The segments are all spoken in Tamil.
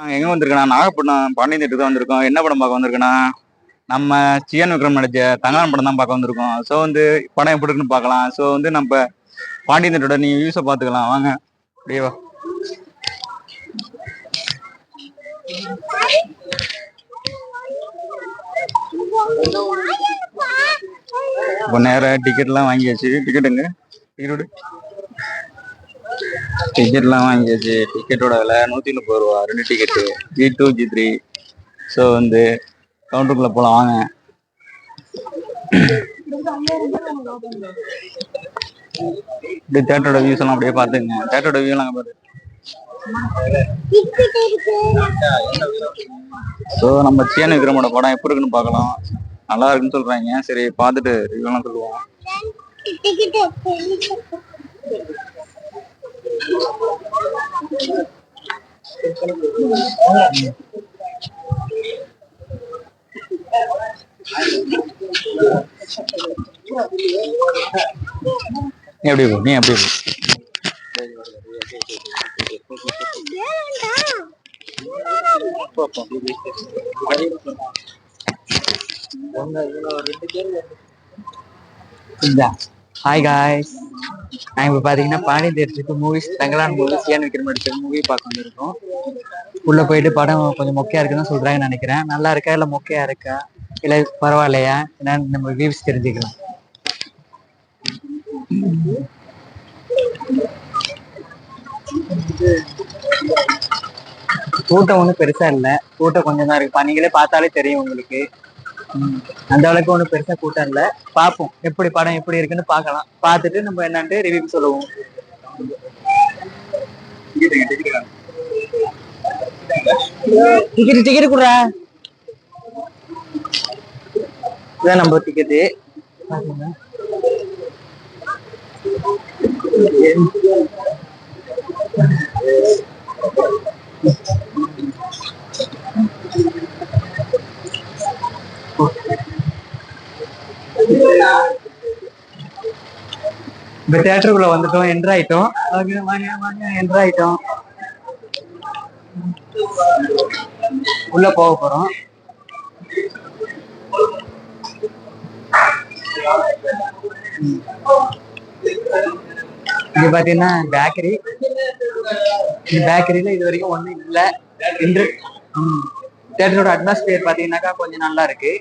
நாங்கள் எங்கே வந்திருக்கோண்ணா நாகப்பட்டினம் பாண்டியன் தான் வந்திருக்கோம். என்ன படம் பார்க்க வந்திருக்கோண்ணா நம்ம சிஎன் விக்ரம் நடிச்ச தங்கான படம் தான் பார்க்க வந்திருக்கோம். ஸோ வந்து படம் எப்படி இருக்குன்னு பார்க்கலாம். ஸோ வந்து நம்ம பாண்டியன் தேட்டரோட நீங்கள் வியூஸை பார்த்துக்கலாம். வாங்க. அப்படியே வா. இப்போ நேரம் டிக்கெட்லாம் வாங்கியாச்சு. டிக்கெட்டுங்க டிக்கெட் டிக்கெட்லாம் வாங்கியாச்சு. டிக்கெட்டோட விலை நூற்றி முப்பது ரூபா. ரெண்டு ticket G two G three so வந்து கவுண்டருக்குள்ளே போகலாம் வாங்க. இப்படி தேட்டரோட வியூஸ் எல்லாம் அப்படியே பார்த்துங்க தேட்டரோட வியூ எல்லாம் பாரு. ஸோ நம்ம சேனு விக்ரமோட படம் எப்படி இருக்குன்னு பார்க்கலாம். நல்லா இருக்குன்னு சொல்றாங்க. சரி பார்த்துட்டு ரிவ்யூ எல்லாம் சொல்லுவோம் நீ எப்படி போ நீ எப்படி போ. ஹாய் காய்ஸ் நாங்கள் இப்போ பார்த்தீங்கன்னா பாண்டி தேட்டருக்கு மூவிஸ் தங்கலான் மூவிஸ் சியான் விக்ரம் நடிச்ச மூவி பார்க்க வந்திருக்கோம். உள்ளே போயிட்டு படம் கொஞ்சம் மொக்கையா இருக்குன்னு சொல்கிறாங்கன்னு நினைக்கிறேன். நல்லா இருக்கா? இல்லை மொக்கையா இருக்கா? இல்லை பரவாயில்லையா? என்னன்னு நம்ம வியூஸ் தெரிஞ்சுக்கலாம். கூட்டம் ஒன்றும் பெருசா இல்லை. கூட்டம் கொஞ்சம் தான் இருக்கு. நீங்களே பார்த்தாலே தெரியும் உங்களுக்கு. அந்த அளவுக்கு ஒன்றும் பெருசா கூட்டம் இல்லை. பார்ப்போம். எப்படி படம் எப்படி இருக்குன்னு பார்க்கலாம். பார்த்துட்டு நம்ம என்னன்ட்டு ரிவ்யூ சொல்லுவோம். டிக்கெட் டிக்கெட் குடுறா. இதான் நம்ம டிக்கெட்டு இந்த தேட்டருக்குள்ள வந்துட்டோம் என்ட்ரு ஆயிட்டோம். என்ட்ரு ஆயிட்டோம். உள்ள போக போறோம். இது பாத்தீங்கன்னா பேக்கரி பேக்கரியில இது வரைக்கும் ஒண்ணும் இல்ல. இன்று தேட்டரோட அட்மாஸ்பியர் பாத்தீங்கன்னாக்கா கொஞ்சம் நல்லா இருக்கு.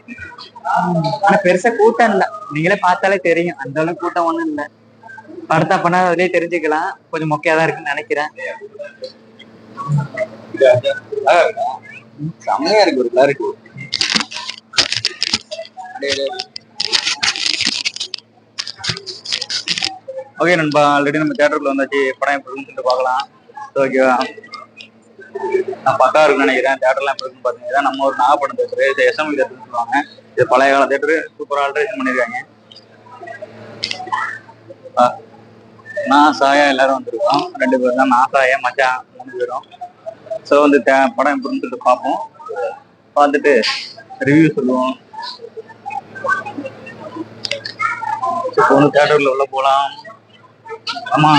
ஆனா பெருசா கூட்டம் இல்ல. நீங்களே பார்த்தாலே தெரியும். அந்த அளவுக்கு கூட்டம் ஒண்ணும் இல்ல. படத்தை பண்ணா அதுலயே தெரிஞ்சுக்கலாம். கொஞ்சம் மொக்கையா தான் இருக்குன்னு நினைக்கிறேன். செம்மையா இருக்கு ஒரு கிளாரிட்டி ஓகே நண்பா ஆல்ரெடி நம்ம தேட்டருக்குள்ள வந்தாச்சு. படம் எப்படி சொல்லிட்டு பார்க்கலாம். ஓகேவா நான் பக்கா இருக்குன்னு நினைக்கிறேன். தேட்டர்லாம் எப்படி இருக்குன்னு பாத்தீங்க நம்ம ஒரு நாகப்படம் தேட்டரு இது எஸ்எம் தேட்டர்னு சொல்லுவாங்க. இது பழைய கால தேட்டரு சூப்பர் ஆல்ட்ரேஷன் பண்ணியிருக்காங்க. நான் சாயா எல்லாரும் வந்திருக்கோம். ரெண்டு பேரும் தான் நான் சாயா மச்சான் மூணு பேரும். ஸோ வந்து படம் எப்படின்னு சொல்லிட்டு பார்ப்போம். பார்த்துட்டு ரிவ்யூ சொல்லுவோம். இப்போ வந்து தேட்டரில் உள்ள போகலாம் ஆமா.